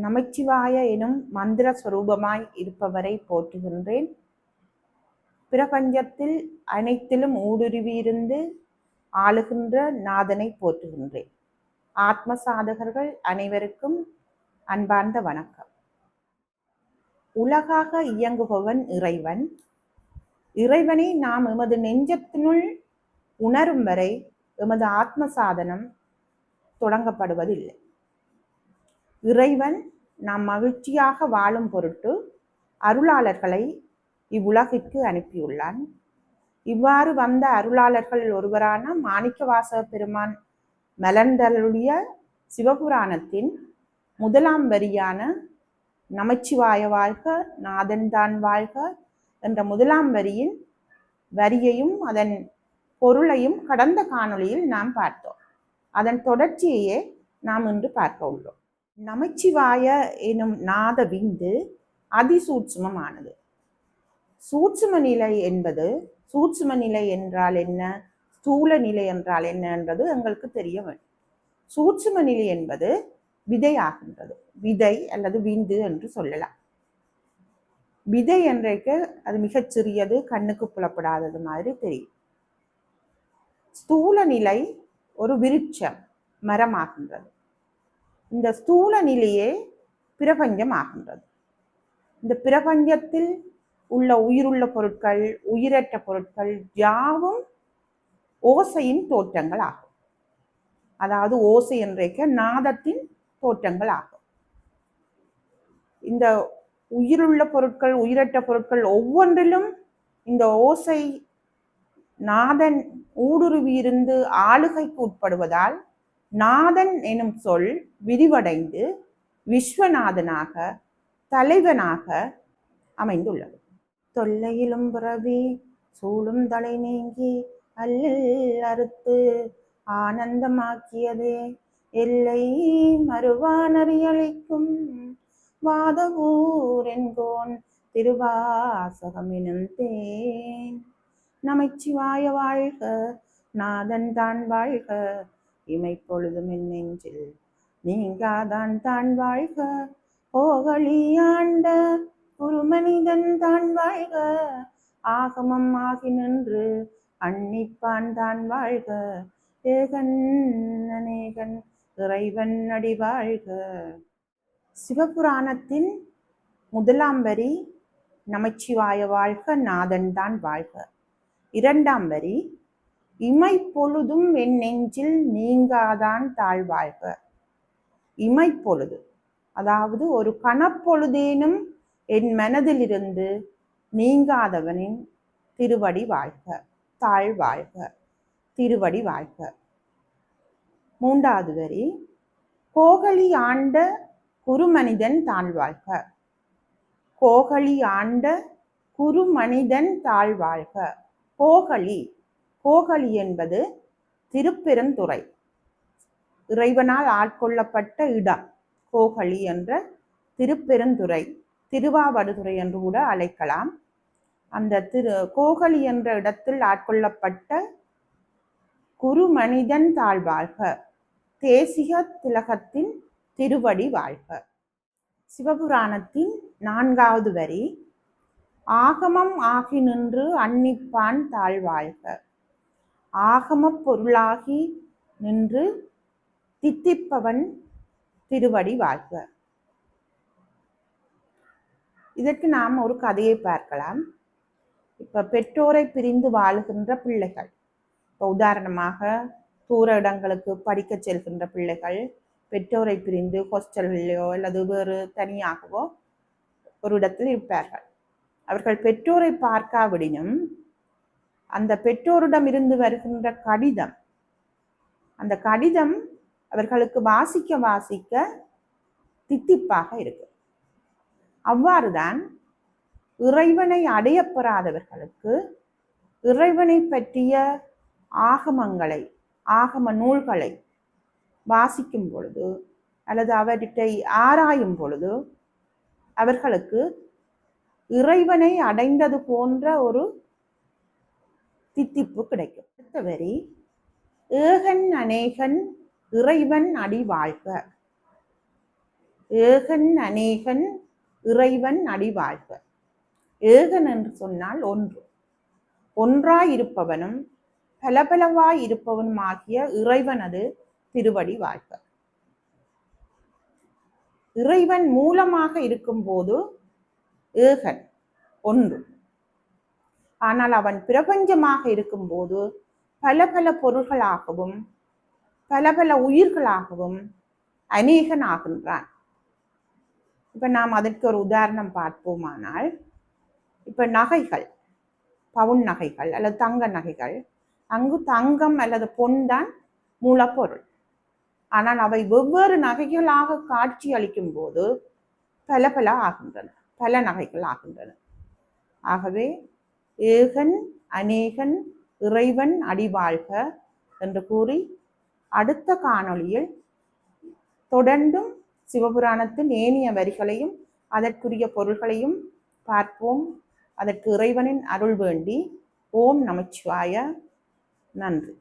நமச்சிவாய எனும் மந்திர ஸ்வரூபமாய் இருப்பவரை போற்றுகின்றேன். பிரபஞ்சத்தில் அனைத்திலும் ஊடுருவியிருந்து ஆளுகின்ற நாதனை போற்றுகின்றேன். ஆத்ம சாதகர்கள் அனைவருக்கும் அன்பார்ந்த வணக்கம். உலகாக இயங்குபவன் இறைவன். இறைவனை நாம் எமது நெஞ்சத்தினுள் உணரும் வரை எமது ஆத்ம சாதனம் தொடங்கப்படுவதில்லை. இறைவன் நாம் மகிழ்ச்சியாக வாழும் பொருட்டு அருளாளர்களை இவ்வுலகிற்கு அனுப்பியுள்ளான். இவ்வாறு வந்த அருளாளர்கள் ஒருவரான மாணிக்கவாசக பெருமான் மலர்ந்தருடைய சிவபுராணத்தின் முதலாம் வரியான நமச்சிவாய வாழ்க நாதன்தான் வாழ்க என்ற முதலாம் வரியின் வரியையும் அதன் பொருளையும் கடந்த காணொளியில் நாம் பார்த்தோம். அதன் தொடர்ச்சியையே நாம் இன்று பார்க்க உள்ளோம். நமச்சிவாய எனும் நாத விந்து அதிசூட்சுமமானது. சூட்சும நிலை என்பது சூட்சும நிலை என்றால் என்ன? ஸ்தூல நிலை என்றால் என்ன என்பது எங்களுக்கு தெரிய வேண்டும். சூட்சும நிலை என்பது விதை ஆகின்றது. விதை அல்லது விந்து என்று சொல்லலாம். விதை என்றைக்கு அது மிகச் சிறியது கண்ணுக்கு புலப்படாதது மாதிரி தெரியும். ஸ்தூல நிலை ஒரு விருட்சம் மரமாகின்றது. இந்த ஸ்தூல நிலையே பிரபஞ்சம் ஆகின்றது இந்த பிரபஞ்சத்தில் உள்ள உயிருள்ள பொருட்கள் உயிரற்ற பொருட்கள் யாவும் ஓசையின் தோற்றங்கள் ஆகும் அதாவது ஓசை என்றைக்க நாதத்தின் தோற்றங்கள் ஆகும் இந்த உயிருள்ள பொருட்கள் உயிரற்ற பொருட்கள் ஒவ்வொன்றிலும் இந்த ஓசை நாதன் ஊடுருவி இருந்து ஆளுகைக்கு உட்படுவதால் நாதன் எனும் சொல் விரிவடைந்து விஸ்வநாதனாக தலைவனாக அமைந்துள்ளது. தொல்லையிலும் பிறவி சூழும் தலை நீங்கி அல்லில் அறுத்து ஆனந்தமாக்கியதே எல்லை மறுவானறியளிக்கும் வாதவூர் என்கோன் தேன். நமச்சிவாய வாழ்க நாதன் தான் வாழ்க இமைப்பொழுதும் என் நெஞ்சில் நீங்காதான் தான் வாழ்க. ஓகழியாண்ட ஒரு மனிதன் தான் வாழ்க. ஆகமம் ஆகி நின்று அன்னிப்பான் தான் வாழ்க. ஏகன் அநேகன் இறைவன் அடி வாழ்க. சிவபுராணத்தின் முதலாம் வரி நமச்சிவாய வாழ்க நாதன் தான் வாழ்க. இரண்டாம் வரி இமை பொழுதும் என் நெஞ்சில் நீங்காதான் தாழ்வாழ்க. இமை பொழுது அதாவது ஒரு கணப்பொழுதேனும் என் மனதிலிருந்து நீங்காதவனின் திருவடி வாழ்க. தாழ்வாழ்க. திருவடி வாழ்க. மூன்றாவது வரி. கோகலி ஆண்ட குருமனிதன் தாழ்வாழ்க. கோகலி ஆண்ட குருமனிதன் தாழ்வாழ்க. கோகலி. கோகலி என்பது திருப்பெருந்துறை. இறைவனால் ஆட்கொள்ளப்பட்ட இடம். கோகலி என்ற திருப்பெருந்துறை. திருவாவடுதுறை என்று கூட அழைக்கலாம். அந்த திரு கோகலி என்ற இடத்தில் ஆட்கொள்ளப்பட்ட குருமனிதன் தாழ்வாழ்க. தேசிக திலகத்தின் திருவடி வாழ்க. சிவபுராணத்தின் நான்காவது வரி ஆகமம் ஆகி நின்று அன்னிப்பான் தாழ்வாழ்க. ஆகமப் பொருளாகி நின்று தித்திப்பவன் திருவடி வாழ்க. இதற்கு நாம் ஒரு கதையை பார்க்கலாம். இப்போ பெற்றோரை பிரிந்து வாழுகின்ற பிள்ளைகள். இப்போ உதாரணமாக தூர இடங்களுக்கு படிக்க செல்கின்ற பிள்ளைகள் பெற்றோரை பிரிந்து ஹாஸ்டல்களிலோ அல்லது வேறு தனியாகவோ ஒரு இடத்தில் இருப்பார்கள். அவர்கள் பெற்றோரை பார்க்காவிடினும் அந்த பெற்றோரிடம் இருந்து வருகின்ற கடிதம். அந்த கடிதம் அவர்களுக்கு வாசிக்க வாசிக்க தித்திப்பாக இருக்கு. அவ்வாறுதான் இறைவனை அடையப்பெறாதவர்களுக்கு இறைவனை பற்றிய ஆகமங்களை ஆகம நூல்களை வாசிக்கும் பொழுது அல்லது அவற்றை ஆராயும் பொழுது அவர்களுக்கு இறைவனை அடைந்தது போன்ற ஒரு தித்திப்பு கிடைக்கும். அடுத்த வரி ஏகன் அநேகன் இறைவன் அடி வாழ்க. ஏகன் அநேகன் இறைவன் அடி வாழ்க. ஏகன் என்று சொன்னால் ஒன்று. ஒன்றாயிருப்பவனும் பலபலவாய் இருப்பவனும் இறைவனது திருவடி வாழ்க. இறைவன் மூலமாக இருக்கும்போது ஏகன் ஒன்று. ஆனால் அவன் பிரபஞ்சமாக இருக்கும்போது பல பல பொருள்களாகவும் பல பல உயிர்களாகவும் அநேகன் ஆகின்றான் இப்போ நாம் அதற்கு ஒரு உதாரணம் பார்ப்போமானால் இப்போ நகைகள் பவுன் நகைகள் அல்லது தங்க நகைகள் அங்கு தங்கம் அல்லது பொன் தான் மூலப்பொருள். ஆனால் அவை வெவ்வேறு நகைகளாக காட்சி அளிக்கும் போது பல பல ஆகின்றன பல நகைகள் ஆகின்றன. ஆகவே ஏகன் அநேகன் இறைவன் அடிவாழ்க என்று கூறி அடுத்த காணொளியில் தொடர்ந்தும் சிவபுராணத்தின் ஏனைய வரிகளையும் அதற்குரிய பொருள்களையும் பார்ப்போம். அதற்கு இறைவனின் அருள் வேண்டி ஓம் நமச்சிவாய. நன்றி.